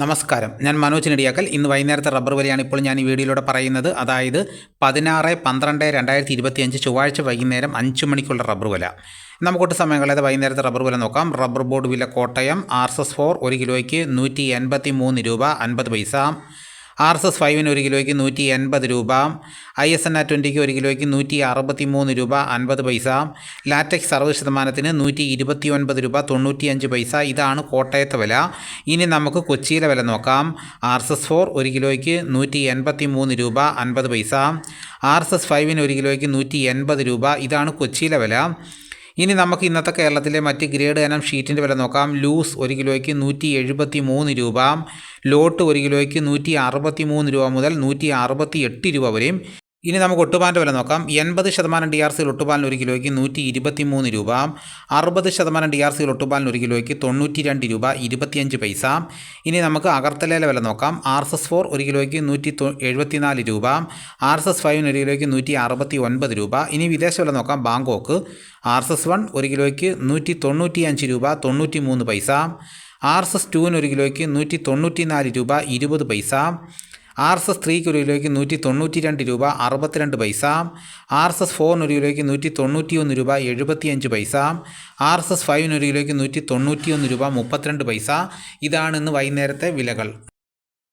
നമസ്കാരം. ഞാൻ മനോജ് നെടിയാക്കൽ. ഇന്ന് വൈകുന്നേരത്തെ റബ്ബർ വിലയാണ് ഇപ്പോൾ ഞാൻ ഈ വീഡിയോയിലൂടെ പറയുന്നത്. അതായത് പതിനാറ് പന്ത്രണ്ട് രണ്ടായിരത്തി ഇരുപത്തിയഞ്ച് ചൊവ്വാഴ്ച വൈകുന്നേരം അഞ്ച് മണിക്കുള്ള റബ്ബർ വില. നമുക്കൊട്ട് സമയം കളയാതെ വൈകുന്നേരത്തെ റബ്ബർ വില നോക്കാം. റബ്ബർ ബോർഡ് വില Kottayam R S S four ഒരു കിലോയ്ക്ക് നൂറ്റി എൺപത്തി മൂന്ന് രൂപ അൻപത് പൈസ. ആർ എസ് എസ് ഫൈവിന് ഒരു കിലോയ്ക്ക് നൂറ്റി എൺപത് രൂപ ഐ എസ് എൻ ആർ ട്വന്റിക്ക് ഒരു കിലോയ്ക്ക് നൂറ്റി അറുപത്തി മൂന്ന് രൂപ അൻപത് പൈസ ലാറ്റക്സ് അറുപത് ശതമാനത്തിന് നൂറ്റി ഇരുപത്തി ഒൻപത് രൂപ തൊണ്ണൂറ്റിയഞ്ച് പൈസ. ഇതാണ് കോട്ടയത്തെ വില. ഇനി നമുക്ക് കൊച്ചിയിലെ വില നോക്കാം. ആർ എസ് എസ് ഫോർ ഒരു കിലോയ്ക്ക് നൂറ്റി എൺപത്തി മൂന്ന് രൂപ അൻപത് പൈസ. ആർ എസ് എസ് ഫൈവിന് ഒരു കിലോയ്ക്ക് നൂറ്റി എൺപത് രൂപ. ഇതാണ് കൊച്ചിയിലെ വില. ഇനി നമുക്ക് ഇന്നത്തെ കേരളത്തിലെ മറ്റ് ഗ്രേഡ് ഇനം ഷീറ്റിന്റെ വില നോക്കാം. ലൂസ് ഒരു കിലോയ്ക്ക് നൂറ്റി എഴുപത്തി മൂന്ന് രൂപ. ലോട്ട് ഒരു കിലോയ്ക്ക് നൂറ്റി അറുപത്തി മൂന്ന് രൂപ മുതൽ നൂറ്റി അറുപത്തി എട്ട് രൂപ വരെയും. ഇനി നമുക്ക് ഒട്ടുപാലിന്റെ വില നോക്കാം. എൺപത് ശതമാനം ഡി ആർ സിയിൽ ഒട്ടുപാലിന് ഒരു കിലോയ്ക്ക് നൂറ്റി ഇരുപത്തി മൂന്ന് രൂപ. അറുപത് ശതമാനം ഡി ആർ സിയിൽ ഒട്ടുപാലിന് ഒരു കിലോയ്ക്ക് തൊണ്ണൂറ്റി രണ്ട് രൂപ ഇരുപത്തിയഞ്ച് പൈസ. ഇനി നമുക്ക് അകർത്തലയിലെ വില നോക്കാം. ആർ എസ് എസ് ഫോർ ഒരു കിലോയ്ക്ക് നൂറ്റി എഴുപത്തിനാല് രൂപ. ആർ എസ് എസ് ഫൈവിന് ഒരു കിലോയ്ക്ക് നൂറ്റി അറുപത്തി ഒൻപത് രൂപ. ഇനി വിദേശ വില നോക്കാം. Bangkok. R S S one ഒരു കിലോയ്ക്ക് നൂറ്റി തൊണ്ണൂറ്റി അഞ്ച് രൂപ തൊണ്ണൂറ്റി മൂന്ന് പൈസ. ആർ എസ് എസ് ടുവിന് ഒരു കിലോയ്ക്ക് നൂറ്റി തൊണ്ണൂറ്റി നാല് രൂപ ഇരുപത് പൈസ. ആർ എസ് എസ് ത്രീക്ക് ഒരു കിലോയ്ക്ക് നൂറ്റി തൊണ്ണൂറ്റി രണ്ട് രൂപ അറുപത്തിരണ്ട് പൈസ. ആർ എസ് എസ് ഫോറിന് ഒരു കിലോയ്ക്ക് നൂറ്റി തൊണ്ണൂറ്റി ഒന്ന് രൂപ എഴുപത്തിയഞ്ച് പൈസ. ആർ എസ് എസ് ഫൈവിന് ഒരു കിലോയ്ക്ക് നൂറ്റി തൊണ്ണൂറ്റി ഒന്ന് രൂപ മുപ്പത്തിരണ്ട് പൈസ. ഇതാണ് ഇന്ന് വൈകുന്നേരത്തെ വിലകൾ.